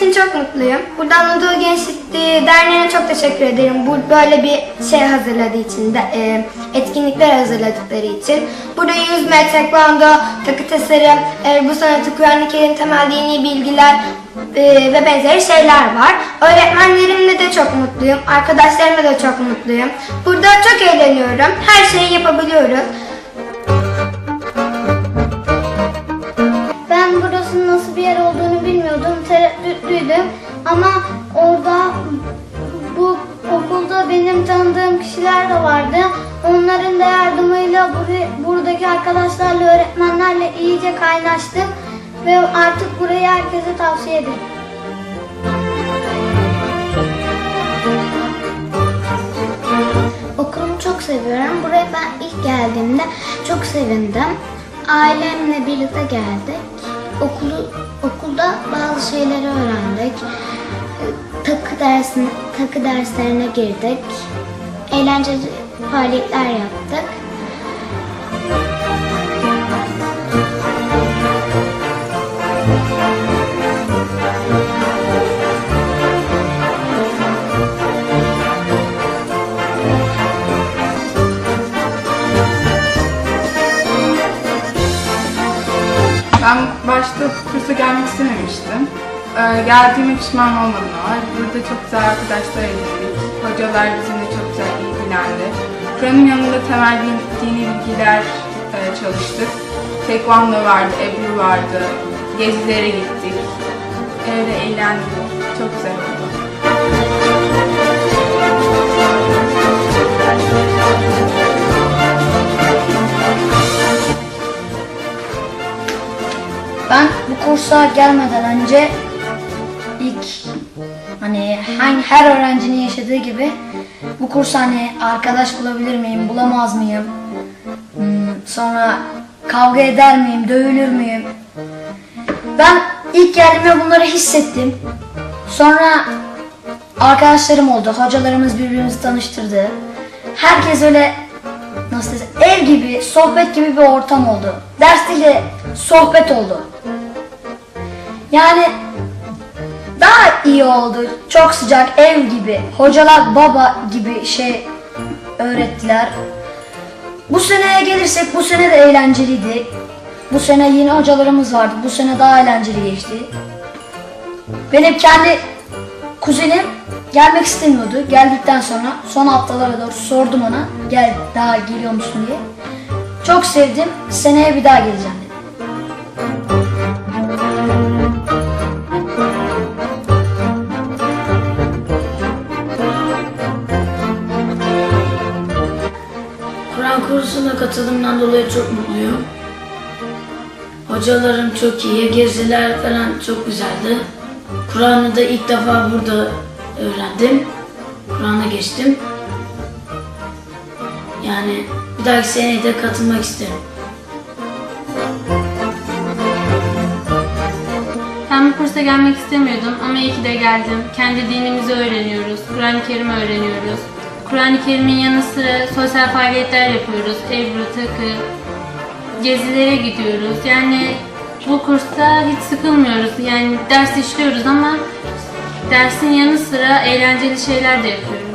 için çok mutluyum. Burada Anadolu Gençlik Derneği'ne çok teşekkür ederim. Bu böyle bir şey hazırladığı için, de, e, etkinlikler hazırladıkları için. Burada yüzme, tekvando, takı tasarım, e, bu sanatı, Kur'an-ı Kerim temel dini bilgiler e, ve benzeri şeyler var. Öğretmenlerimle de çok mutluyum. Arkadaşlarımla da çok mutluyum. Burada çok eğleniyorum. Her şeyi yapabiliyoruz. Benim tanıdığım kişiler de vardı. Onların da yardımıyla buradaki arkadaşlarla, öğretmenlerle iyice kaynaştım. Ve artık burayı herkese tavsiye ederim. Okulumu çok seviyorum. Buraya ben ilk geldiğimde çok sevindim. Ailemle birlikte geldik. Okulu okulda bazı şeyleri öğrendik. Takı dersine, takı derslerine girdik. Eğlenceli faaliyetler yaptık. Ben başta kursa gelmek istememiştim. Ee, geldiğime pişman olmadım ama burada çok güzel arkadaşlar edindik. Hocalar bizimle çok güzel ilgilendi. Kur'an'ın yanında temel din- dini bilgiler e, çalıştık. Tekvando vardı, Ebru vardı. Gezilere gittik. Evde eğlendik. Çok güzel oldu. Ben bu kursa gelmeden önce ilk hani hangi her öğrencinin yaşadığı gibi bu kursa hani arkadaş bulabilir miyim, bulamaz mıyım? Hmm, sonra kavga eder miyim, dövülür müyüm? Ben ilk geldiğimde bunları hissettim. Sonra arkadaşlarım oldu, hocalarımız birbirimizi tanıştırdı. Herkes öyle nasıl desem, ev gibi, sohbet gibi bir ortam oldu. Ders değil de sohbet oldu. Yani daha iyi oldu. Çok sıcak ev gibi. Hocalar baba gibi şey öğrettiler. Bu seneye gelirsek bu sene de eğlenceliydi. Bu sene yeni hocalarımız vardı. Bu sene daha eğlenceli geçti. Benim kendi kuzenim gelmek istemiyordu. Geldikten sonra son haftalara doğru sordum ona. Gel daha geliyor musun diye. Çok sevdim. Seneye bir daha geleceğim dedi. Kur'an kursuna katıldığımdan dolayı çok mutluyum. Hocalarım çok iyi, geziler falan çok güzeldi. Kur'an'ı da ilk defa burada öğrendim. Kur'an'a geçtim. Yani bir dahaki seneye de katılmak isterim. Ben bu kursa gelmek istemiyordum ama iyi ki de geldim. Kendi dinimizi öğreniyoruz, Kur'an-ı Kerim öğreniyoruz. Kur'an-ı Kerim'in yanı sıra sosyal faaliyetler yapıyoruz. Ebru, takı, gezilere gidiyoruz. Yani bu kursta hiç sıkılmıyoruz. Yani ders işliyoruz ama dersin yanı sıra eğlenceli şeyler de yapıyoruz.